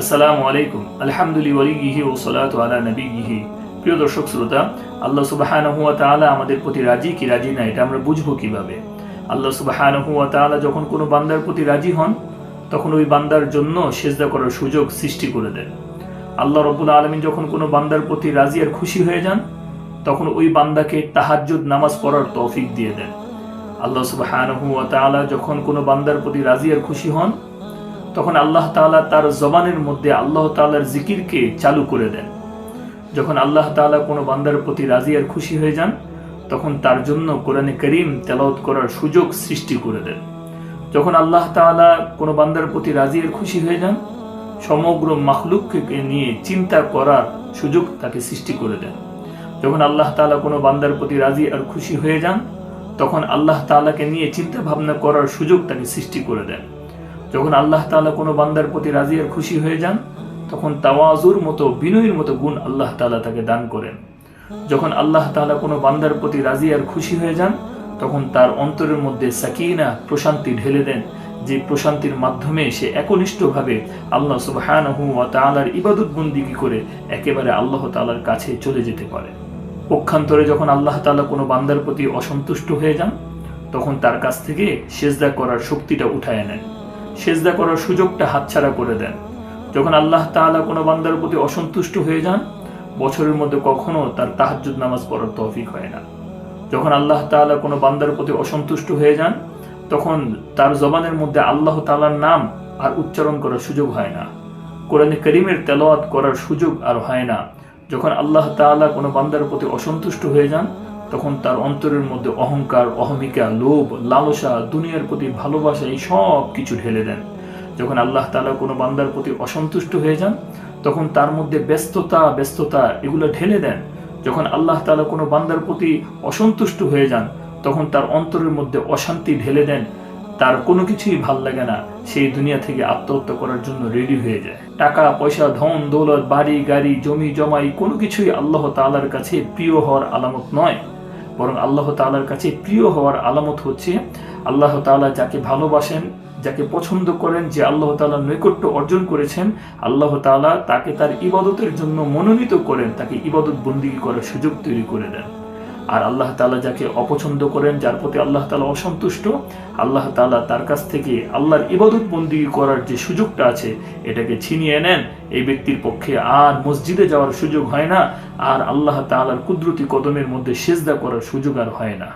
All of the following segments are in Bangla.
আসসালামু আলাইকুম। ও আলা প্রিয় দর্শক, শ্রোতা, আল্লাহ আমাদের প্রতি রাজি কি রাজি না, এটা আমরা বুঝব কীভাবে? আল্লাহ যখন কোনো বান্দার প্রতি রাজি হন, তখন ওই বান্দার জন্য সেজদা করার সুযোগ সৃষ্টি করে দেন। আল্লাহ রব্বুল আলমিন যখন কোনো বান্দার প্রতি রাজি আর খুশি হয়ে যান, তখন ওই বান্দাকে তাহাজ্জুদ, নামাজ পড়ার তৌফিক দিয়ে দেন। আল্লাহ সুবহানাহু ওয়া যখন কোনো বান্দার প্রতি রাজি আর খুশি হন তখন আল্লাহ তাআলা তার জবানের মধ্যে আল্লাহ তাআলার জিকিরকে চালু করে দেন। যখন আল্লাহ তাআলা কোনো বান্দার প্রতি রাজি আর খুশি হয়ে যান, তখন তার জন্য কোরআনে করিম তেলাওয়াত করার সুযোগ সৃষ্টি করে দেন। যখন আল্লাহ তাআলা কোনো বান্দার প্রতি রাজি আর খুশি হয়ে যান, সমগ্র মাখলুককে নিয়ে চিন্তা করার সুযোগ তাকে সৃষ্টি করে দেন। যখন আল্লাহ তাআলা কোনো বান্দার প্রতি রাজি আর খুশি হয়ে যান, তখন আল্লাহ তাআলাকে নিয়ে চিন্তা ভাবনা করার সুযোগ তাকে সৃষ্টি করে দেন। যখন আল্লাহ তাআলা কোনো বান্দার প্রতি রাজি আর খুশি হয়ে যান, তখন তাওয়াজুর মতো, বিনয়ের মতো গুণ আল্লাহ তাআলা তাকে দান করেন। যখন আল্লাহ তাআলা কোনো বান্দার প্রতি রাজি আর খুশি হয়ে যান, তখন তার অন্তরের মধ্যে সাকিনা, প্রশান্তি ঢেলে দেন, যে প্রশান্তির মাধ্যমে সে একনিষ্ঠভাবে আল্লাহ সুবহানাহু ওয়া তাআলার ইবাদত বন্দিগি করে একেবারে আল্লাহ তালার কাছে চলে যেতে পারে। পক্ষান্তরে যখন আল্লাহ তালা কোনো বান্দার প্রতি অসন্তুষ্ট হয়ে যান, তখন তার কাছ থেকে সেজদা করার শক্তিটা উঠায় নেন। সেজদা করার সুযোগটা হাতছাড়া করে দেন। যখন আল্লাহ তাআলা কোনো বান্দার প্রতি অসন্তুষ্ট হয়ে যান, বছরের মধ্যে কখনো তার তাহাজ্জুদ নামাজ পড়ার তৌফিক হয় না। যখন আল্লাহ তাআলা কোনো বান্দার প্রতি অসন্তুষ্ট হয়ে যান, তখন তার জবানের মধ্যে আল্লাহ তাআলার নাম আর উচ্চারণ করার সুযোগ হয় না। কোরআনে করিমের তেলাওয়াত করার সুযোগ আর হয় না। যখন আল্লাহ তাআলা কোনো বান্দার প্রতি অসন্তুষ্ট হয়ে যান তখন তার অন্তরের মধ্যে অহংকার, অহমিকা, লোভ, লালসা, দুনিয়ার প্রতি ভালোবাসা, এই সব কিছু ঢেলে দেন। যখন আল্লাহ তালা কোনো বান্দার প্রতি অসন্তুষ্ট হয়ে যান, তখন তার মধ্যে ব্যস্ততা ব্যস্ততা, এগুলো ঢেলে দেন। যখন আল্লাহ তালা কোনো বান্দার প্রতি অসন্তুষ্ট হয়ে যান, তখন তার অন্তরের মধ্যে অশান্তি ঢেলে দেন। তার কোনো কিছুই ভালো লাগে না। সেই দুনিয়া থেকে আত্মহত্যা করার জন্য রেডি হয়ে যায়। টাকা, পয়সা, ধন, দৌলত, বাড়ি, গাড়ি, জমি, জমাই কোনো কিছুই আল্লাহ তালার কাছে প্রিয় হওয়ার আলামত নয়। বরং আল্লাহ তালার কাছে প্রিয় হওয়ার আলামত হচ্ছে আল্লাহ তালা যাকে ভালোবাসেন, যাকে পছন্দ করেন, যে আল্লাহ তালা নৈকট্য অর্জন করেছেন, আল্লাহ তালা তাকে তার ইবাদতের জন্য মনোনীত করেন, তাকে ইবাদত বন্দী করার সুযোগ তৈরি করে দেন। আর আল্লাহ তালা যাকে অপছন্দ করেন, যার প্রতি আল্লাহ তালা অসন্তুষ্ট, আল্লাহ তাআলা তার কাছ থেকে আল্লাহর ইবাদত বন্দিগি করার যে সুযোগটা আছে, এটাকে ছিনিয়ে নেন। এই ব্যক্তির পক্ষে আর মসজিদে যাওয়ার সুযোগ হয় না, আর আল্লাহ তাআলার কুদরতি কদমের মধ্যে সেজদা করার সুযোগ আর হয় না।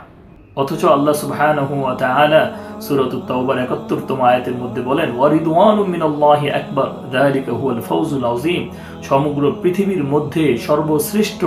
অথচ আল্লাহ সুবহানাহু ওয়া তাআলা সূরাত তাওবার 71তম আয়াতের মধ্যে বলেন, ওয়ারিদওয়ানুম মিনাল্লাহি আকবার, যালিকা হুয়াল ফাওজুল আযীম। সমগ্র পৃথিবীর মধ্যে সর্বশ্রেষ্ঠ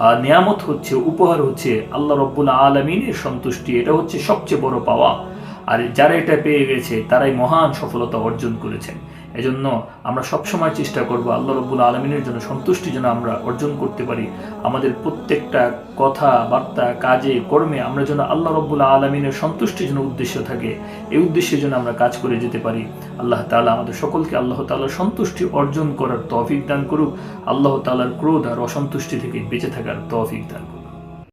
নিয়ামত হচ্ছে, উপহার হচ্ছে আল্লাহ রব্বুল আলমিনের সন্তুষ্টি। এটা হচ্ছে সবচেয়ে বড় পাওয়া। আর যারা এটা পেয়ে গেছে, তারাই মহান সফলতা অর্জন করেছেন। এজন্য আমরা সবসময় চেষ্টা করব আল্লাহ রব্বুল আলমিনের জন্য সন্তুষ্টি যেন আমরা অর্জন করতে পারি। আমাদের প্রত্যেকটা কথা, বার্তা, কাজে, কর্মে আমরা যেন আল্লাহ রব্বুল আলমিনের সন্তুষ্টি যেন উদ্দেশ্য থাকে। এই উদ্দেশ্যে যেন আমরা কাজ করে যেতে পারি। আল্লাহ তালা আমাদের সকলকে আল্লাহ তাআলার সন্তুষ্টি অর্জন করার তৌফিক দান করুক। আল্লাহ তালার ক্রোধ আর অসন্তুষ্টি থেকে বেঁচে থাকার তৌফিক দান করুক।